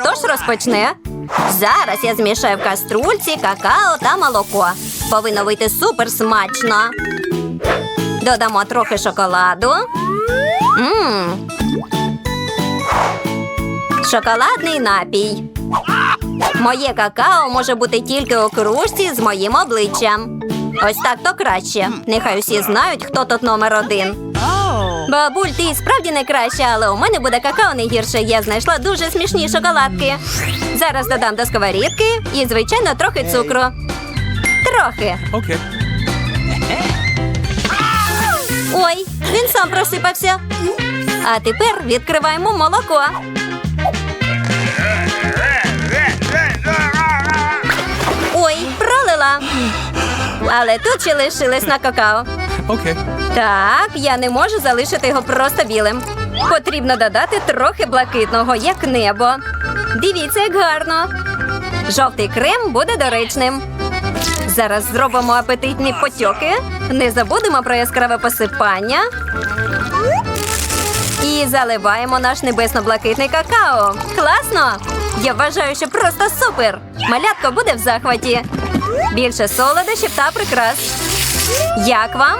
хто ж розпочне? Зараз я змішаю в каструльці какао та молоко. Повинно вийти супер смачно. Додамо трохи шоколаду. Мм. Шоколадний напій. Моє какао може бути тільки у кружці з моїм обличчям. Ось так то краще. Нехай усі знають, хто тут номер один. Бабуль, ти справді найкраща, але у мене буде какао не гірше. Я знайшла дуже смішні шоколадки. Зараз додам до сковорідки і, звичайно, трохи цукру. Трохи. Okay. Ой, він сам просипався. А тепер відкриваємо молоко. Ой, пролила. Але тут ще лишилось на какао. Okay. Так, я не можу залишити його просто білим. Потрібно додати трохи блакитного, як небо. Дивіться, як гарно. Жовтий крем буде доречним. Зараз зробимо апетитні потьоки. Не забудемо про яскраве посипання. І заливаємо наш небесно-блакитний какао. Класно! Я вважаю, що просто супер! Малятко буде в захваті. Більше солодощів та прикрас. Як вам?